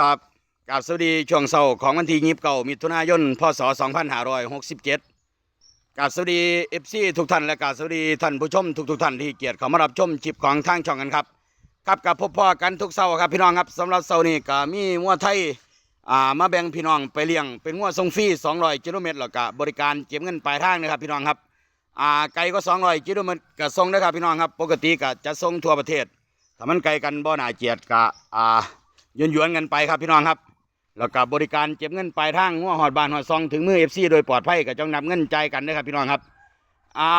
ครับกราบสวัสดีช่วงเช้าของวันที่ยีิบเก้ามิถุนายนพศ2567กราบสวัสดีเอฟซีทุกท่านและกราบสวัสดีท่านผู้ชมทุกทุกๆท่านที่เกียรติเข้ามารับชมคลิปของทางช่องกันครับครับกับพบพ่อกันทุกเช้าครับพี่น้องครับสำหรับเช้านี้ก็มีงัวไทยอ่ามาแบ่งพี่น้องไปเลี้ยงเป็นงัวทรงฟรี200กิโลเมตรแล้วก็บริการเก็บเงินปลายทางนะครับพี่น้องครับอ่าไกลก็200กิโลเมตรก็ส่งนะครับพี่น้องครับปกติก็จะส่งทั่วประเทศถ้ามันไกลกันบ่หน่าเจียดก็อ่า หยวนๆกันไปครับพี่น้องครับแล้วก็บบริการเก็บเงินปลายทางหัวหอดบานหอดซองถึงมือเอฟซีโดยปลอดภัยก็จ้องนำเงินใจกันนะครับพี่น้องครับอ่า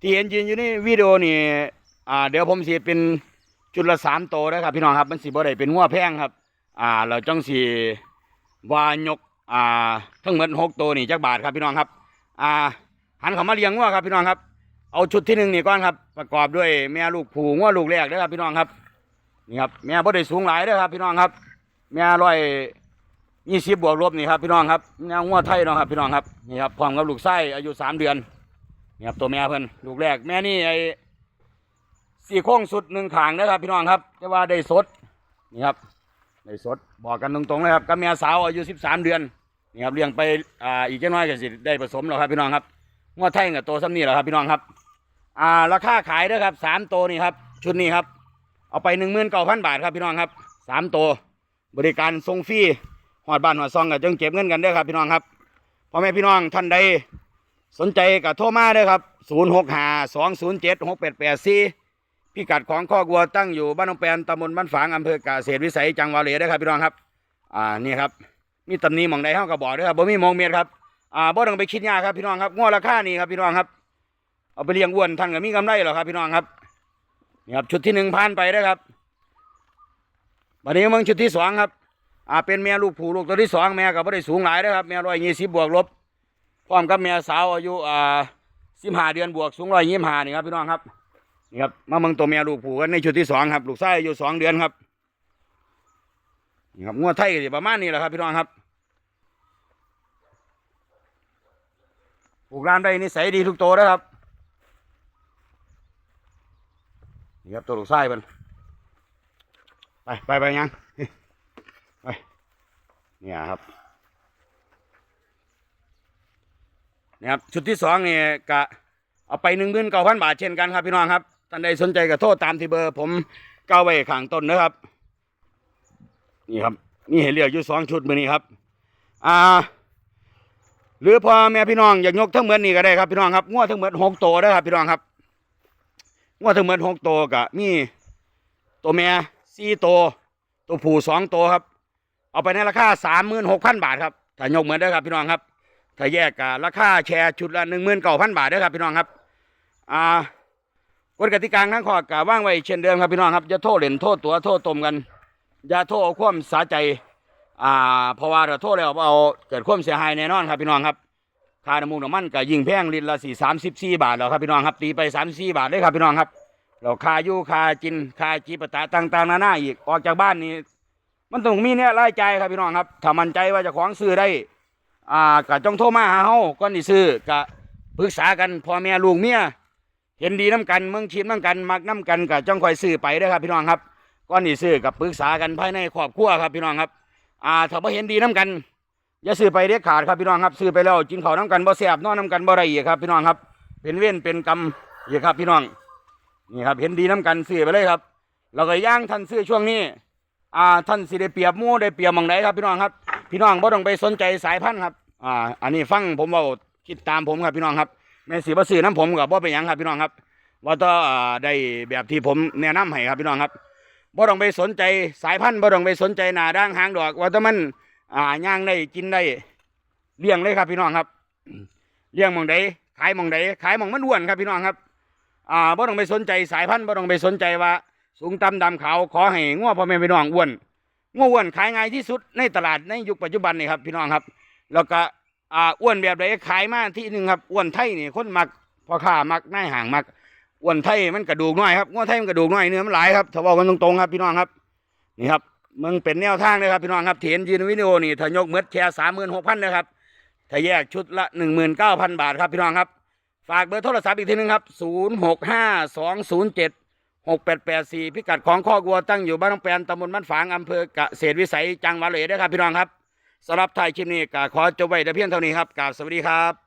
ที่เห็นยืนอยู่ในวิดีโอนี่อ่าเดี๋ยวผมสีเป็นจุดละสามโตวนะครับพี่น้องครับมันสีบ่ได้เป็นหัวแพงครับอ่าเราจ้องสีวายกอ่าทั้งหมดหกตัวนี่จักบาทครับพี่น้องครับอ่าหันเขามาเลี้ยงงัวครับพี่น้องครับ เอาชุดที่หนึ่งนี่ก่อนครับ ประกอบด้วยแม่ลูกผูงัวลูกแรกนะครับพี่น้องครับ นี่ครับแม่บ่ได้สูงหลายเด้อครับ พี่น้องครับ แม่ร้อยยี่สิบบวกลบนี่ครับพี่น้องครับแม่งัวไทยเนาะครับพี่น้องครับนี่ครับพร้อมกับลูกไส้อายุสามเดือนนี่ครับตัวแม่เพิ่นลูกแรกแม่นี่ไอ้สี่โค้งสุดหนึ่งขางนะครับ พี่น้องครับแต่ว่าได้สดนี่ครับได้สดบอกกันตรงๆเลยครับกับแม่สาวอายุสิบสามเดือนนี่ครับเลี้ยงไปอ่าอีกแค่น้อยก็สิได้ผสมแล้วครับพี่น้องครับงัวไทยกับตัวซ้ำนี่แหละครับพี่น้องครับ อ่าราคาขายเด้อครับสามตัวนี่ครับชุดนี้ครับ เอาไปหนึ่งหมื่นเก้าพันบาทครับพี่น้องครับสามตัวบริการส่งฟรีหอดบ้านหอดซองก็จงเก็บเงินกันเด้อครับพี่น้องครับพ่อแม่พี่น้องท่านใดสนใจก็โทรมาเด้อครับศูนย์หกห้าสองศูนย์เจ็ดหกแปดแปดสี่พิกัดของข้อกวัวตั้งอยู่บ้านหนองแปนตำบลบ้านฝางอำเภอกาเกษตรวิสัยจังหวัดเลยเด้อครับพี่น้องครับ อ่านี่ครับมีตำหนี้มองใดเฮาก็บอกเด้อครับบ่มีมองเมียครับอ่าบ่ต้องไปคิดยากครับพี่น้องครับงวดราคานี่ครับพี่น้องครับเอาไปเลี้ยงอ้วนท่านก็มีกำไรหรอครับพี่น้องครับ นี่ครับชุดที่หนึ่งผ่านไปเด้อครับวันนี้มึงชุดที่สองครับ อ่าเป็นแม่ลูกผูลูกตัวที่สองแม่ก็ไม่ได้สูงหลายนะครับแม่ร้อยยี่สิบบวกลบพร้อมกับแม่สาวอายุอ่าสิบห้าเดือนบวกสูงร้อยยี่สิบห้านี่ครับพี่น้องครับนี่ครับมาเมึงตัวแม่ลูกผูกันในชุดที่สองครับ ลูกไส้อายุสองเดือนครับนี่ครับงวดไทยก็ประมาณนี้แหละครับพี่น้องครับปลูกร้านได้นิสัยดีทุกตัวนะครับ นี่ครับตัวลูกไส้เป็นไปไปไปยังไปเนี่ยครับเนี่ยครับชุดที่สองนี่กะเอาไปหนึ่งหมื่นเก้าพันบาทเช่นกันครับพี่น้องครับท่านใดสนใจก็โทษตามที่เบอร์ ผมเก้าไว้ข้างต้นนะครับ นี่ครับนี่เห็นเรียกอยู่สองชุดมือนี้ครับ อ่า หรือพอแม่พี่น้องอยากยกทั้งเหมือนนี่ก็ได้ครับพี่น้องครับงวดทั้งเหมือนหกตัวได้ครับพี่น้องครับ งวดทั้งเหมือนหกตัวกะมีตัวแม่สี่ตัวตัวผู้สองตัวครับ เอาไปในราคาสามหมื่นหกพันบาทครับถ้ายกเหมือนได้อครับพี่น้องครับถ้าแยกกับราคาแชร์ชุดละหนึ่งหมื่นเก้าพันบาทเด้อครับพี่น้องครับอ่ากฎกติกาทั้งข้อกาว่างไว้เช่นเดิมครับพี่น้องครับอย่าโทษเล่นโทษตัวโทษตมกันอย่าโทษเอาความสาใจอ่าเพราะว่าเราโทษแล้วเอาเกิดความเสียหายแน่นอนครับพี่น้องครับ ค่าน้ำมูกน้ำมันก็ยิ่งแพงลิตรละสี่สามสิบสี่บาทแล้วครับพี่น้องครับตีไปสามสี่บาทเลยครับพี่น้องครับเราค่าอยู่ค่ากินค่าจีปาตะต่างๆนานาอีกออกจากบ้านนี่มันต้องมีเนี่ยรายจ่ายครับพี่น้องครับถ้ามันใจว่าจะของซื้อได้อ่าก็จงโทรมาหาเฮาก่อนที่ซื้อก็ปรึกษากันพ่อแม่ลูกเมียเห็นดีน้ำกันเมืองชีพน้ำกันมักน้ำกันก็จ้องคอยซื้อไปเด้ครับพี่น้องครับก่อนที่ซื้อกับปรึกษากันภายในครอบครัวครับพี่น้องครับ อ่าถ้าบ่เห็นดีน้ำกัน อย่าซื้อไปเด็ดขาดครับพี่น้องครับซื้อไปแล้วกินข้าวน้ำกันบ่แซ่บนอนน้ำกันบ่ได้อีกครับ พี่น้องครับ เป็นเว้นเป็นกรรมอีกครับ พี่น้องนี่ครับ เห็นดีน้ำกันซื้อไปเลยครับเราก็ย่างท่านซื้อช่วงนี้ อ่าท่านสิได้เปียบมู่ได้เปียบมองไหนครับ พี่น้องครับ พี่น้องบ่ต้องไปสนใจสายพันธุ์ครับ อ่า อันนี้ฟังผมว่าคิดตามผมครับพี่น้องครับแม่สีบ่ซื้อน้ำผมกับบ่เป็นยังครับ พี่น้องครับ ว่าต้องได้แบบที่ผมแนะนำให้ครับพี่น้องครับบ่ต้องไปสนใจสายพันธุ์บ่ต้องไปสนใจหน้าด่างหางดอก ว่าแต่มัน อ่าย่างได้กินได้เลี้ยงเลยครับพี่น้องครับเลี้ยงมองใดขายมองใดขายมองมันอ้วนครับพี่น้องครับ อ่าบ่ต้องไปสนใจสายพันธุ์บ่ต้องไปสนใจว่า สูงต่ำดำขาวขอให้งัวพ่อแม่พี่น้องอ้วนงัวอ้วนขายง่ายที่สุดในตลาดในยุคปัจจุบันนี่ครับพี่น้องครับ แล้วก็อ่าอ้วนแบบใดขายมาที่หนึ่งครับอ้วนไทยนี่คนมักพ่อค้ามักนายห่างมักอ้วนไทยมันกระดูกน้อยครับงัวไทยมันกระดูกน้อยเนื้อมันหลายครับถ้าบอกกันตรงๆครับพี่น้องครับนี่ครับ มึงเป็นแนวทางเลยครับพี่น้องครับเห็นยืนวิดีโอนี่ถ้ายกเมดแชร์สามหมื่นหกพันนะครับถ้าแยกชุดละหนึ่งหมื่นเก้าพันบาทครับพี่น้องครับ ฝากเบอร์โทรศัพท์อีกทีหนึงครับ0 6 5 2 0 7หกแปดแปดสี่พิกัดของข้อกัวตั้งอยู่บ้านน้องแปนตำบลบ้านฝางอำเภอกเกษตรวิสัยจังหวัดเลยนะครับพี่น้องครับสำหรับไทยคลิปนี้ก็ขอจบไว้แต่เพียงเท่านี้ครับกราบสวัสดีครับ